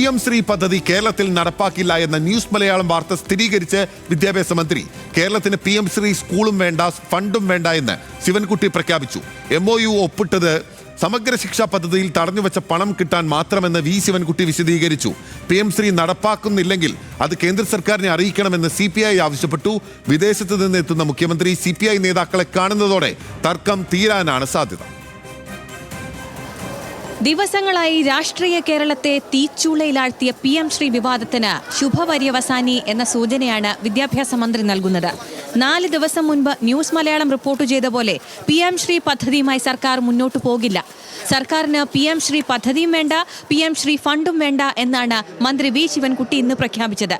P M Shri പദ്ധതി കേരളത്തിൽ നടപ്പാക്കില്ല എന്ന ന്യൂസ് മലയാളം വാർത്ത സ്ഥിരീകരിച്ച് വിദ്യാഭ്യാസ മന്ത്രി. കേരളത്തിന് പി എം ശ്രീ സ്കൂളും വേണ്ട ഫണ്ടും വേണ്ട എന്ന് ശിവൻകുട്ടി പ്രഖ്യാപിച്ചു. എം ഒ യു ഒപ്പിട്ടത് സമഗ്ര ശിക്ഷാ പദ്ധതിയിൽ തടഞ്ഞുവെച്ച പണം കിട്ടാൻ മാത്രമെന്ന് വി ശിവൻകുട്ടി വിശദീകരിച്ചു. പി എം ശ്രീ നടപ്പാക്കുന്നില്ലെങ്കിൽ അത് കേന്ദ്ര സർക്കാരിനെ അറിയിക്കണമെന്ന് സി പി ഐ ആവശ്യപ്പെട്ടു. വിദേശത്ത് നിന്ന് എത്തുന്ന മുഖ്യമന്ത്രി സി പി ഐ നേതാക്കളെ കാണുന്നതോടെ തർക്കം തീരാനാണ് സാധ്യത. ദിവസങ്ങളായി രാഷ്ട്രീയ കേരളത്തെ തീച്ചൂളയിലാഴ്ത്തിയ പി എം ശ്രീ വിവാദത്തിന് ശുഭപര്യവസാനി എന്ന സൂചനയാണ് വിദ്യാഭ്യാസ മന്ത്രി നൽകുന്നത്. നാല് ദിവസം മുൻപ് ന്യൂസ് മലയാളം റിപ്പോർട്ട് ചെയ്ത പോലെ പി എം ശ്രീ പദ്ധതിയുമായി സർക്കാർ മുന്നോട്ടു പോകില്ല. സർക്കാരിന് പി എം ശ്രീ പദ്ധതിയും വേണ്ട പി എം ശ്രീ ഫണ്ടും വേണ്ട എന്നാണ് മന്ത്രി വി ശിവൻകുട്ടി ഇന്ന് പ്രഖ്യാപിച്ചത്.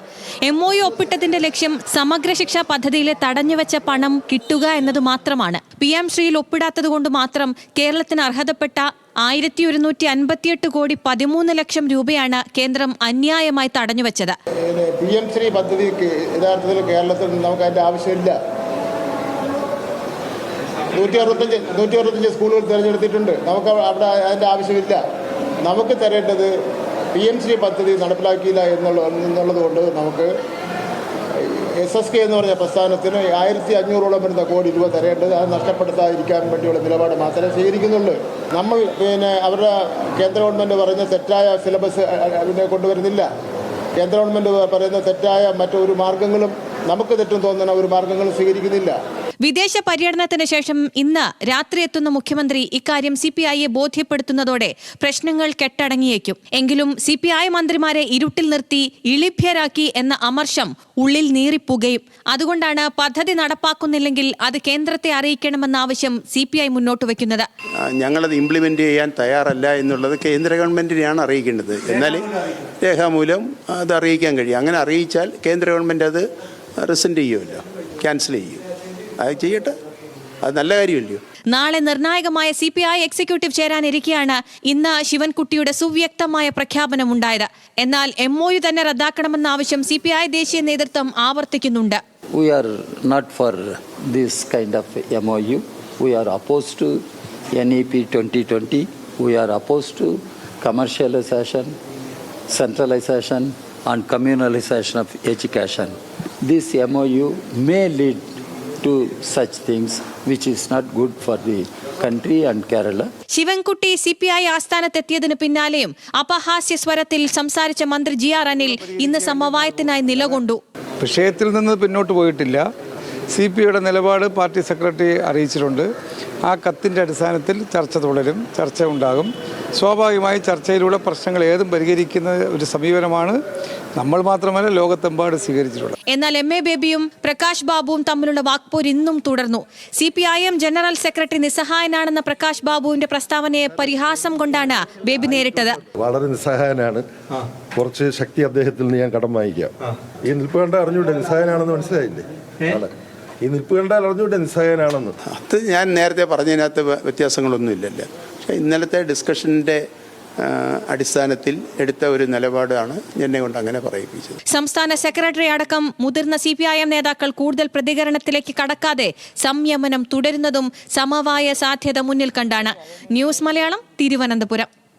എം ഒ യു ഒപ്പിട്ടതിന്റെ ലക്ഷ്യം സമഗ്ര ശിക്ഷാ പദ്ധതിയിലെ തടഞ്ഞുവെച്ച പണം കിട്ടുക എന്നത് മാത്രമാണ്. പി എം ശ്രീയിൽ ഒപ്പിടാത്തത് കൊണ്ട് മാത്രം കേരളത്തിന് അർഹതപ്പെട്ട ആയിരത്തി ഒരുന്നൂറ്റി അൻപത്തിയെട്ട് കോടി പതിമൂന്ന് ലക്ഷം രൂപയാണ് കേന്ദ്രം അന്യായമായി തടഞ്ഞുവെച്ചത്. പി എം ശ്രീ പദ്ധതിക്ക് യഥാർത്ഥത്തിൽ കേരളത്തിൽ നമുക്ക് അതിന്റെ ആവശ്യമില്ല. നൂറ്റി അറുപത്തഞ്ച് നൂറ്റി അറുപത്തഞ്ച് സ്കൂളുകൾ തിരഞ്ഞെടുത്തിട്ടുണ്ട്. നമുക്ക് അവിടെ അതിന്റെ ആവശ്യമില്ല. നമുക്ക് തരേണ്ടത് പി എം ശ്രീ പദ്ധതി നടപ്പിലാക്കിയില്ല എന്നുള്ള എന്നുള്ളത് കൊണ്ട് നമുക്ക് എസ് എസ് കെ എന്ന് പറഞ്ഞ പ്രസ്ഥാനത്തിന് ആയിരത്തി അഞ്ഞൂറോളം വരുന്ന കോടി രൂപ തരേണ്ടത് അത് നഷ്ടപ്പെടുത്താതിരിക്കാൻ വേണ്ടിയുള്ള നിലപാട് മാത്രമേ സ്വീകരിക്കുന്നുള്ളൂ. നമ്മൾ പിന്നെ അവരുടെ കേന്ദ്ര ഗവൺമെന്റ് പറഞ്ഞ തെറ്റായ സിലബസ് അതിനെ കൊണ്ടുവരുന്നില്ല. കേന്ദ്ര ഗവൺമെന്റ് പറയുന്ന തെറ്റായ മറ്റൊരു മാർഗങ്ങളും നമുക്ക് തെറ്റും തോന്നുന്ന ഒരു മാർഗങ്ങളും സ്വീകരിക്കുന്നില്ല. വിദേശ പര്യടനത്തിന് ശേഷം ഇന്ന് രാത്രി എത്തുന്ന മുഖ്യമന്ത്രി ഇക്കാര്യം സി പി ഐയെ ബോധ്യപ്പെടുത്തുന്നതോടെ പ്രശ്നങ്ങൾ കെട്ടടങ്ങിയേക്കും. എങ്കിലും സി പി ഐ മന്ത്രിമാരെ ഇരുട്ടിൽ നിർത്തി ഇളിഭ്യരാക്കി എന്ന അമർഷം ഉള്ളിൽ നീറിപ്പുകയും. അതുകൊണ്ടാണ് പദ്ധതി നടപ്പാക്കുന്നില്ലെങ്കിൽ അത് കേന്ദ്രത്തെ അറിയിക്കണമെന്ന ആവശ്യം സി പി ഐ മുന്നോട്ട് വെക്കുന്നത് ഞങ്ങളത് ഇംപ്ലിമെന്റ് ചെയ്യാൻ തയ്യാറല്ല എന്നുള്ളത് കേന്ദ്ര ഗവൺമെന്റിനെയാണ് അറിയിക്കേണ്ടത്. എന്നാൽ രേഖാമൂലം അത് അറിയിക്കാൻ കഴിയും. അങ്ങനെ അറിയിച്ചാൽ കേന്ദ്ര ഗവൺമെന്റ് അത് റിസെന്റ് ചെയ്യുമല്ലോ ക്യാൻസൽ ചെയ്യും അത് ചെയ്യട്ടെ അത് നല്ല കാര്യമല്ലയോ നാളെ നിർണായകമായ സി പി ഐ എക്സിക്യൂട്ടീവ് ചേരാനിരിക്കെയാണ് ഇന്ന് ശിവൻകുട്ടിയുടെ സുവ്യക്തമായ പ്രഖ്യാപനമുണ്ടായത് എന്നാൽ എം ഒ യു തന്നെ റദ്ദാക്കണമെന്ന ആവശ്യം സി പി ഐ ദേശീയ നേതൃത്വം ആവർത്തിക്കുന്നുണ്ട് We are not for this kind of MOU. We are opposed to NEP 2020. We are opposed to commercialization, centralization, and communalization of education. This MOU may lead to such things which is not good for the country and Kerala Sivankutty C P I ആസ്ഥാനത്തെത്തിയതിനു പിന്നാലെയും അപഹാസ്യ സ്വരത്തിൽ സംസാരിച്ച മന്ത്രി G R Anil ഇന്ന് സമവായത്തിനായി നിലകൊണ്ടു. വിഷയത്തിൽ നിന്ന് പിന്നോട്ട് പോയിട്ടില്ല. സി പി ഐയുടെ നിലപാട് പാർട്ടി സെക്രട്ടറി അറിയിച്ചിട്ടുണ്ട്. ആ കത്തിന്റെ അടിസ്ഥാനത്തിൽ ചർച്ച തുടരും ചർച്ച ഉണ്ടാകും. സ്വാഭാവികമായി ചർച്ചയിലൂടെ പ്രശ്നങ്ങൾ ഏതും പരിഹരിക്കുന്ന ഒരു സമീപനമാണ് നമ്മൾ മാത്രമല്ല ലോകത്തെമ്പാട് സ്വീകരിച്ചിട്ടുള്ളത്. എന്നാൽ എം എ ബേബിയും പ്രകാശ് ബാബുവും തമ്മിലുള്ള വാക്പോര് ഇന്നും തുടർന്നു. C P I M general secretary നിസ്സഹായനാണെന്ന Prakash ബാബുവിന്റെ പ്രസ്താവനയെ പരിഹാസം കൊണ്ടാണ് ബേബി നേരിട്ടത്. വളരെ നിസ്സഹായനാണ്. കുറച്ച് ശക്തി അദ്ദേഹത്തിൽ നിന്ന് ഞാൻ കടം വാങ്ങിക്കാം. ഈ നിൽപ്പ് കണ്ട അറിഞ്ഞൂടെ നിസ്സഹായനാണെന്ന് മനസ്സിലായില്ലേ. ഈ നിൽപ്പ് കണ്ടാൽ അറിഞ്ഞുകൊണ്ട് നിസ്സഹായനാണെന്ന്. അത് ഞാൻ നേരത്തെ പറഞ്ഞതിനകത്ത് വ്യ- വ്യത്യാസങ്ങളൊന്നും ഇല്ലല്ലോ. പക്ഷേ ഇന്നലത്തെ ഡിസ്കഷന്റെ അടിസ്ഥാനത്തിൽ എടുത്ത ഒരു നിലപാടാണ് എന്നെ കൊണ്ട് അങ്ങനെ പറയിപ്പിച്ചത്. സംസ്ഥാന സെക്രട്ടറി അടക്കം മുതിർന്ന സി പി ഐ എം നേതാക്കൾ കൂടുതൽ പ്രതികരണത്തിലേക്ക് കടക്കാതെ സംയമനം തുടരുന്നതും സമവായ സാധ്യത മുന്നിൽ കണ്ടാണ്. ന്യൂസ് മലയാളം തിരുവനന്തപുരം.